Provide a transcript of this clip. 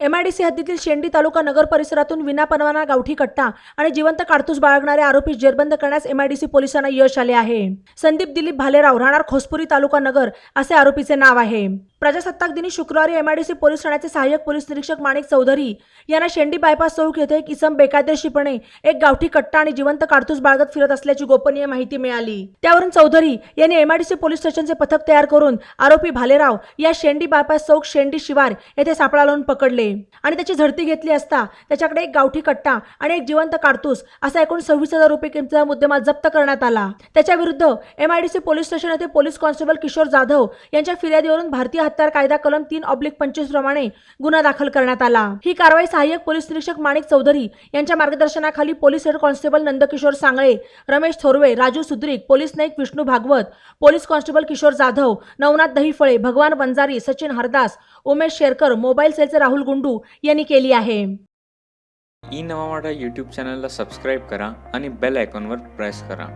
MIDC हद्दीतील शेंडी तालुका नगर परिसरातून विनापरवाना गावठी कट्टा आणि जिवंत काडतूस बाळगणारे आरोपी जेरबंद करण्यास एमआयडीसी पोलिसांना यश आले आहे. संदीप दिलीप भालेराव राहणार खोसपुरी तालुका नगर असे आरोपीचे नाव आहे. प्रजासत्ताक दिनी शुक्रवारी एमआयडीसी पोलीस ठाण्याचे सहाय्यक पोलीस निरीक्षक माणिक चौधरी यांना शेंडी बायपास चौक येथे एक इसम बेकायदेशीरपणे एक गावठी कट्टा आणि जिवंत काडतूस बाळगत फिरत असल्याची गोपनीय माहिती मिळाली. त्यावरून चौधरी यांनी एमआयडीसी पोलीस स्टेशनचे पथक तयार करून आरोपी भालेराव या शेंडी बायपास चौक शेंडी शिवार येथे सापळा लावून पकडले आणि त्याची झडती घेतली असता त्याच्याकडे एक गावठी कट्टा आणि एक जिवंत काडतूस असा एकूण सव्वीस हजार रुपये किमतीचा मुद्देमाल जप्त करण्यात आला. त्याच्या विरुद्ध एमआयडीसी पोलीस स्टेशन येथे पोलीस कॉन्स्टेबल किशोर जाधव यांच्या फिर्यादीवरून भारतीय हत्यार कायदा कलम तीन ऑब्लिक पंचवीस प्रमाणे गुन्हा दाखल करण्यात आला. ही कारवाई सहाय्यक पोलीस निरीक्षक माणिक चौधरी यांच्या मार्गदर्शनाखाली police head constable Nandkishor Sangale Ramesh Thorve Raju Sudrik police Naik Vishnu Bhagwat police constable Kishore Jadhav Navnath Dahiphale Bhagwan Vanjari Sachin Hardas Umesh Sherkar mobile सेलचे राहुल गुंडू यांनी केली आहे. ई नवा यूट्यूब चॅनलला सबस्क्राईब करा आणि बेल आयकॉनवर प्रेस करा.